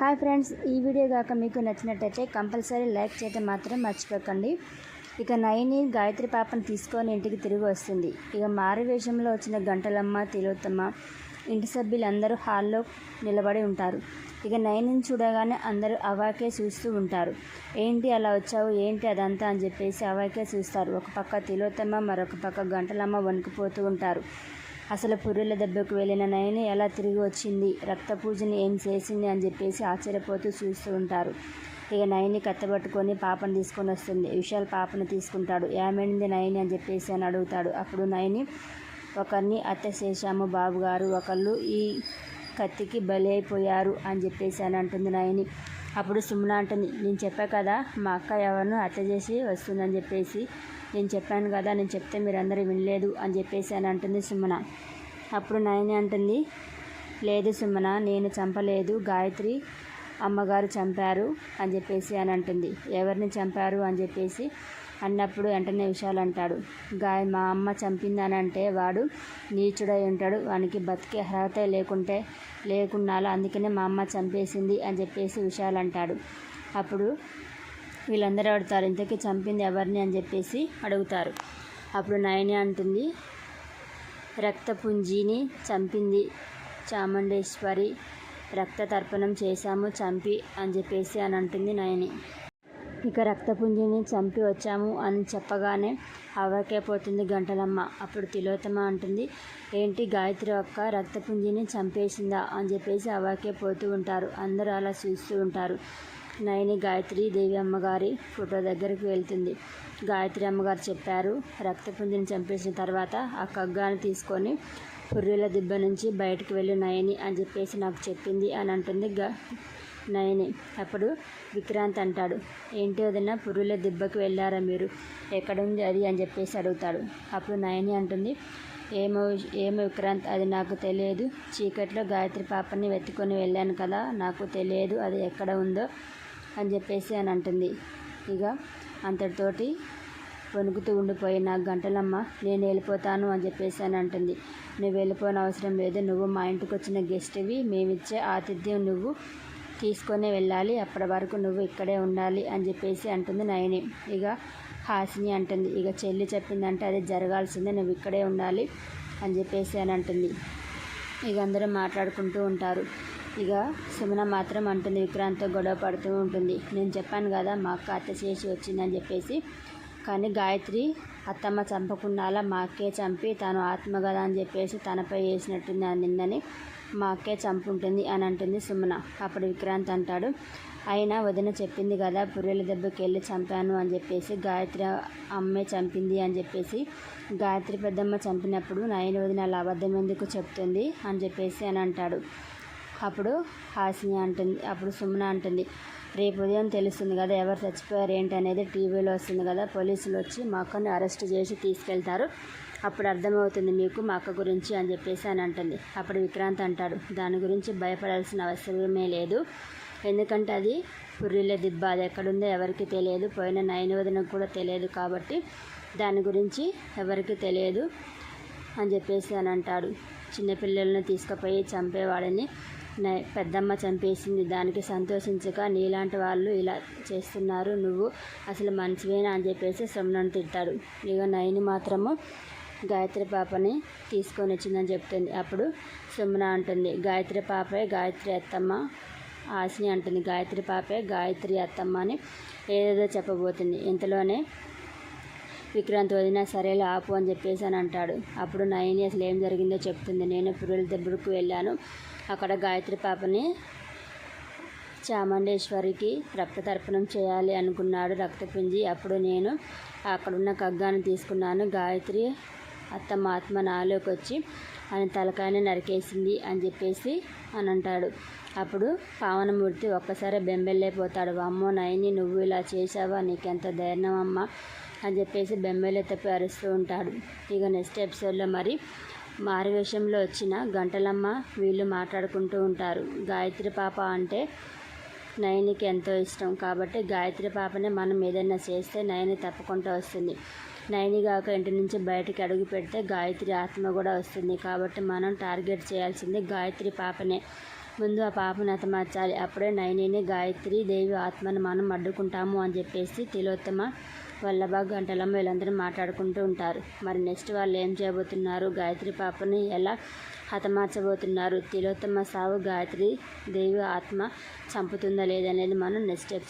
Hi friends ఈ video కాక మీకు నచ్చినట్టయితే కంపల్సరీ లైక్ చేయడం మాత్రం మర్చిపోకండి. ఇక నయని గాయత్రి పాపను తీసుకొని ఇంటికి తిరిగి వస్తుంది. ఇక మారు వేషంలో వచ్చిన గంటలమ్మ తిలోత్తమ్మ ఇంటి సభ్యులందరూ హాల్లో నిలబడి ఉంటారు. ఇక నయనిని చూడగానే అందరూ అవాకే చూస్తూ ఉంటారు. ఏంటి అలా వచ్చావు? ఏంటి అదంతా? అని చెప్పేసి అవాకే చూస్తారు. ఒక పక్క తిలోత్తమ్మ మరొక పక్క గంటలమ్మ వణికిపోతూ ఉంటారు. అసలు పుర్రెల దెబ్బకు వెళ్ళిన నయని ఎలా తిరిగి వచ్చింది? రక్త పూజని ఏం చేసింది? అని చెప్పేసి ఆశ్చర్యపోతూ చూస్తూ ఉంటారు. ఇక నయని కత్తబట్టుకొని పాపను తీసుకొని వస్తుంది. విశాల్ పాపను తీసుకుంటాడు. ఏమైంది నయని? అని చెప్పేసి అని అడుగుతాడు. అప్పుడు నయని ఒకరిని అత్త చేశాము బాబు గారు ఒకళ్ళు ఈ కత్తికి బలి అయిపోయారు అని చెప్పేసి అని అంటుంది నయని. అప్పుడు సుమన అంటుంది నేను చెప్పా కదా మా అక్క ఎవరినో హత్య చేసి వస్తుందని చెప్పేసి. నేను చెప్పాను కదా నేను చెప్తే మీరందరూ వినలేదు అని చెప్పేసి అని అంటుంది సుమన అప్పుడు నయని అంటుంది లేదు సుమన నేను చంపలేదు. గాయత్రి అమ్మగారు చంపారు అని చెప్పేసి అని అంటుంది. ఎవరిని చంపారు అని చెప్పేసి అన్నప్పుడు వెంటనే విషయాలు అంటాడు గాయ మా అమ్మ చంపింది అని అంటే వాడు నీచుడై ఉంటాడు. వానికి బతికే అర్హత లేకుంటే లేకున్నాలో? అందుకనే మా అమ్మ చంపేసింది అని చెప్పేసి విషయాలు అంటాడు అప్పుడు వీళ్ళందరూ అడుగుతారు ఇంతకీ చంపింది ఎవరిని? అని చెప్పేసి అడుగుతారు. అప్పుడు నయని అంటుంది రక్తపుంజీని చంపింది చాముండేశ్వరి. రక్త తర్పణం చేశాము చంపి అని చెప్పేసి అని అంటుంది నయని. ఇక రక్తపుంజిని చంపి వచ్చాము అని చెప్పగానే అవకే పోతుంది గంటలమ్మ. అప్పుడు తిలోతమ అంటుంది ఏంటి గాయత్రి ఒక్క రక్తపుంజిని చంపేసిందా? అని చెప్పేసి అవాకే పోతూ ఉంటారు. అందరూ అలా చూస్తూ ఉంటారు. నయని గాయత్రి దేవి అమ్మగారి ఫోటో దగ్గరికి వెళ్తుంది. గాయత్రి అమ్మగారు చెప్పారు రక్తపుంజిని చంపేసిన తర్వాత ఆ కగ్గాను తీసుకొని పుర్రెల దిబ్బ నుంచి బయటకు వెళ్ళి నయని అని చెప్పేసి నాకు చెప్పింది అని అంటుంది గా నయని. అప్పుడు విక్రాంత్ అంటాడు ఏంటి వదిన పురుల దిబ్బకి వెళ్ళారా మీరు? ఎక్కడుంది అది? అని చెప్పేసి అడుగుతాడు. అప్పుడు నయని అంటుంది ఏమో ఏమో విక్రాంత్ అది నాకు తెలియదు. చీకట్లో గాయత్రి పాపని వెతుకొని వెళ్ళాను కదా నాకు తెలియదు అది ఎక్కడ ఉందో అని చెప్పేసి అని అంటుంది. ఇక అంతటితోటి వణుకుతూ ఉండిపోయిన గంటలమ్మ నేను వెళ్ళిపోతాను అని చెప్పేసి అని అంటుంది. నువ్వు వెళ్ళిపోయిన అవసరం లేదు నువ్వు మా ఇంటికి వచ్చిన గెస్ట్వి మేమిచ్చే ఆతిథ్యం నువ్వు. తీసుకొని వెళ్ళాలి. అప్పటి వరకు నువ్వు ఇక్కడే ఉండాలి అని చెప్పేసి అంటుంది నయని. ఇక హాసిని అంటుంది. ఇక చెల్లి చెప్పిందంటే అది జరగాల్సిందే నువ్వు ఇక్కడే ఉండాలి అని చెప్పేసి అని అంటుంది. ఇక అందరూ మాట్లాడుకుంటూ ఉంటారు. ఇక సుమన మాత్రం అంటుంది విక్రాంత్తో గొడవ పడుతూ ఉంటుంది. నేను చెప్పాను కదా మా అక్క అత్త చేసి వచ్చిందని చెప్పేసి. కానీ గాయత్రి అత్తమ్మ చంపకుండా మా అక్కే చంపి తను ఆత్మ కదా అని చెప్పేసి తనపై వేసినట్టుంది నిందని. మా అక్కే చంపుంటుంది అని అంటుంది సుమన. అప్పుడు విక్రాంత్ అంటాడు అయినా వదిన చెప్పింది కదా పుర్రెల దెబ్బకి వెళ్ళి చంపాను అని చెప్పేసి గాయత్రి అమ్మే చంపింది అని చెప్పేసి గాయత్రి పెద్దమ్మ చంపినప్పుడు నయన వదిన అలా అబద్ధం ఎందుకు చెప్తుంది అని చెప్పేసి అని అంటాడు. అప్పుడు హాసిని అంటుంది అప్పుడు సుమన అంటుంది రేపు ఉదయం తెలుస్తుంది కదా ఎవరు చచ్చిపోయారు ఏంటి అనేది టీవీలో వస్తుంది కదా పోలీసులు వచ్చి మా అక్కని అరెస్ట్ చేసి తీసుకెళ్తారు. అప్పుడు అర్థమవుతుంది మీకు మా అక్క గురించి అని చెప్పేసి అని అంటుంది. అప్పుడు విక్రాంత్ అంటాడు దాని గురించి భయపడాల్సిన అవసరమే లేదు. ఎందుకంటే అది పుర్రిల దిబ్బ అది ఎక్కడుందో ఎవరికి తెలియదు. పోయిన నైన్ కూడా తెలియదు కాబట్టి దాని గురించి ఎవరికి తెలియదు అని చెప్పేసి అని అంటాడు. చిన్నపిల్లలను తీసుకుపోయి చంపేవాడని. పెద్దమ్మ చంపేసింది. దానికి సంతోషించక నీలాంటి వాళ్ళు ఇలా చేస్తున్నారు. నువ్వు అసలు మంచివేనా అని చెప్పేసి సొమ్నను తిట్టాడు ఇక నయని మాత్రము గాయత్రి పాపని తీసుకొని వచ్చిందని చెప్తుంది. అప్పుడు సుమన అంటుంది గాయత్రి పాపే గాయత్రి అత్తమ్మ ఆశని అంటుంది. గాయత్రి పాపే గాయత్రి అత్తమ్మ అని ఏదేదో చెప్పబోతుంది. ఇంతలోనే విక్రాంత్ వదిన సరేలే ఆపు అని చెప్పేసి అని అంటాడు. అప్పుడు నయని అసలు ఏం జరిగిందో చెప్తుంది. నేను పురుల దెబ్బకు వెళ్ళాను. అక్కడ గాయత్రి పాపని చాముండేశ్వరికి రక్తతర్పణం చేయాలి అనుకున్నాడు రక్తపింజి. అప్పుడు నేను అక్కడున్న కగ్గాను తీసుకున్నాను. గాయత్రి అత్తమ్మ ఆత్మ నాలోకి వచ్చి ఆయన తలకాయని నరికేసింది అని చెప్పేసి అని అంటాడు. అప్పుడు పావనమూర్తి ఒక్కసారి బెంబెల్లైపోతాడు అమ్మో నయని నువ్వు ఇలా చేసావా నీకెంత ధైర్యం అమ్మ? అని చెప్పేసి బెంబెలెత్తపై అరుస్తూ ఉంటాడు. ఇక నెక్స్ట్ ఎపిసోడ్లో మరి మారువేషంలో వచ్చిన గంటలమ్మ వీళ్ళు మాట్లాడుకుంటూ ఉంటారు. గాయత్రి పాప అంటే నయనికి ఎంతో ఇష్టం. కాబట్టి గాయత్రి పాపనే మనం ఏదైనా చేస్తే నయని తప్పకుండా వస్తుంది. నైని కాక ఇంటి నుంచి బయటికి అడుగు పెడితే గాయత్రి ఆత్మ కూడా వస్తుంది. కాబట్టి మనం టార్గెట్ చేయాల్సింది గాయత్రి పాపనే. ముందు ఆ పాపను హతమార్చాలి. అప్పుడే నయనిని గాయత్రి దేవి ఆత్మను మనం అడ్డుకుంటాము అని చెప్పేసి తిలోత్తమ వల్లభ గంటలమ్మ వీళ్ళందరూ మాట్లాడుకుంటూ ఉంటారు. మరి నెక్స్ట్ వాళ్ళు ఏం చేయబోతున్నారు? గాయత్రి పాపని ఎలా హతమార్చబోతున్నారు? తిలోత్తమ సావు గాయత్రి దేవి ఆత్మ చంపుతుందా లేదనేది మనం నెక్స్ట్ ఎపిసోడ్